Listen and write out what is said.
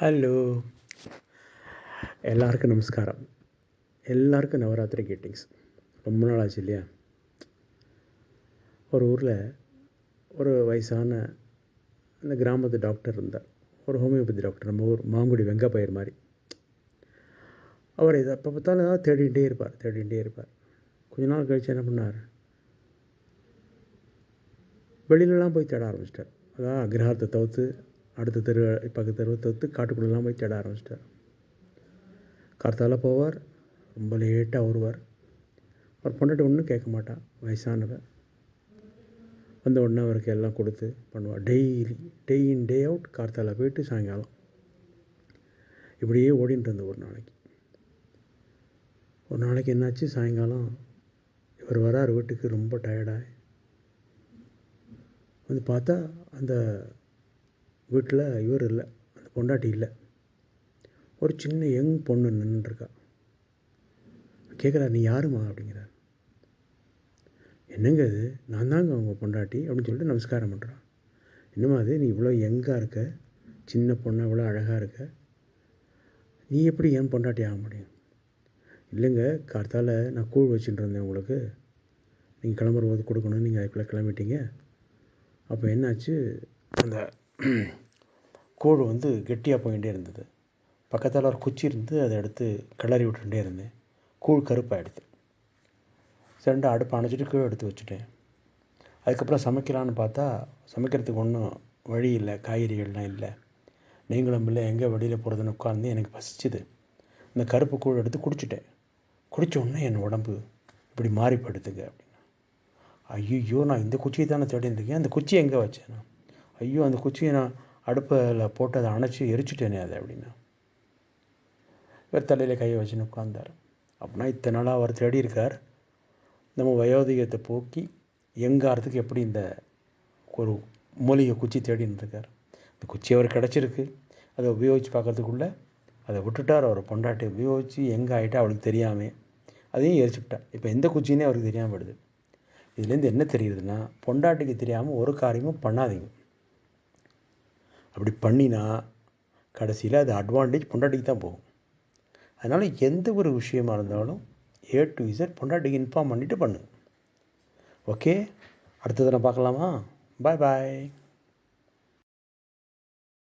Hello எல்லாருக்கும் நமஸ்காரம். எல்லாருக்கும் நவராத்திரி கேட்டிங்ஸ் ரொம்ப நாள் ஆச்சு இல்லையா? ஒரு ஊரில் ஒரு வயசான அந்த கிராமத்து டாக்டர் இருந்தார். ஒரு ஹோமியோபதி டாக்டர் நம்ம ஊர் மாங்குடி வெங்கப்பயிர் மாதிரி. அவர் இதை அப்போ பார்த்தாலும் ஏதாவது தேடிகிட்டே இருப்பார் தேடிகிட்டே இருப்பார். கொஞ்ச நாள் கழித்து என்ன பண்ணார்? வெளியிலலாம் போய் தேட ஆரம்பிச்சிட்டார். அதான் அக்ரஹாரத்தை தவிர்த்து அடுத்த தெரு பக்கத்து தெருவை தவிர்த்து காட்டுக்குள்ளெலாம் போய் தேட ஆரம்பிச்சிட்டார். கார்த்தால போவார் ரொம்ப லேட்டாக வருவார். அவர் பொண்டாட்டி ஒன்றும் கேட்க மாட்டான் வயசானவர் வந்த உடனே அவருக்கு எல்லாம் கொடுத்து பண்ணுவாள் டெய்லி டே இன் டே அவுட் கார்த்தால போயிட்டு சாயங்காலம். இப்படியே ஓடிட்டு இருந்த ஒரு நாளைக்கு. ஒரு நாளைக்கு என்னாச்சு? சாயங்காலம் இவர் வரார் வீட்டுக்கு ரொம்ப டயர்டாக வந்து பார்த்தா அந்த வீட்டில் இவர் இல்லை அந்த பொண்டாட்டி இல்லை. ஒரு சின்ன யங் பொண்ணு நின்றுருக்கா கேட்குறா நீ யாருமா அப்படிங்கிறார். என்னங்க அது நான் தாங்க அவங்க பொண்டாட்டி அப்படின்னு சொல்லிட்டு நமஸ்காரம் பண்ணுறான் என்னம்மா அது நீ இவ்வளோ யங்காக இருக்க சின்ன பொண்ணு இவ்வளோ அழகாக இருக்க. நீ எப்படி என் பொண்டாட்டி ஆக முடியும்? இல்லைங்க கார்த்தால் நான் கூழ் வச்சுட்டு இருந்தேன் உங்களுக்கு. நீங்கள் கிளம்புற போது கொடுக்கணும் நீங்கள் அதுக்குள்ளே கிளம்பிட்டீங்க. அப்போ என்னாச்சு? அந்த கூழ் வந்து கெட்டியாக போயிட்டே இருந்தது. பக்கத்தில் ஒரு குச்சி இருந்து அதை எடுத்து கிளறி விட்டுட்டே இருந்தேன். கூழ் கருப்பாகிடுது ரெண்டு அடுப்பு அணைச்சிட்டு கீழே எடுத்து வச்சுட்டேன். அதுக்கப்புறம் சமைக்கலான்னு பார்த்தா சமைக்கிறதுக்கு ஒன்றும் வழி இல்லை காய்கறிகள்லாம் இல்லை. நீங்களும் இல்லை எங்கே வெளியில் போகிறதுன்னு உட்காந்து எனக்கு பசிச்சுது. இந்த கருப்பு கூழ் எடுத்து குடிச்சிட்டேன். குடித்த உடனே என் உடம்பு இப்படி மாறிப்படுதுங்க அப்படின்னா. ஐயோ நான் இந்த குச்சியை தானே தேடின்னு இருக்கேன். அந்த குச்சி எங்கே வச்சேன் ஐயோ அந்த குச்சியை நான் அடுப்பில் போட்டு அதை அணைச்சி எரிச்சிட்டேனே அதை அப்படின்னா. இவர் தலையில் கையை வச்சுன்னு உட்காந்தார் அப்படின்னா இத்தனை நாளாக அவர் தேடி இருக்கார். நம்ம வயோதிகத்தை போக்கி எங்காரத்துக்கு எப்படி இந்த ஒரு மூலிகை குச்சி தேடின்னு இருக்கார் இந்த குச்சி அவர் கிடச்சிருக்கு. அதை உபயோகித்து பார்க்கறதுக்குள்ளே அதை விட்டுட்டார் அவர் பொண்டாட்டி. உபயோகித்து எங்கே ஆகிட்டா அவளுக்கு தெரியாமல் அதையும் எரிச்சுக்கிட்டா இப்போ எந்த குச்சின்னே அவருக்கு தெரியாமல் விடுது இதுலேருந்து என்ன தெரியுதுன்னா பொண்டாட்டிக்கு தெரியாமல் ஒரு காரியமும் பண்ணாதீங்க. அப்படி பண்ணினா கடைசியில் அது அட்வான்டேஜ் பொண்டாட்டிக்கு தான் போகும். அதனால் எந்த ஒரு விஷயமா இருந்தாலும் ஏ டு இசட் பொண்டாட்டிக்கு இன்ஃபார்ம் பண்ணிவிட்டு பண்ணு. ஓகே அடுத்த தடவை பார்க்கலாமா? பாய் பாய்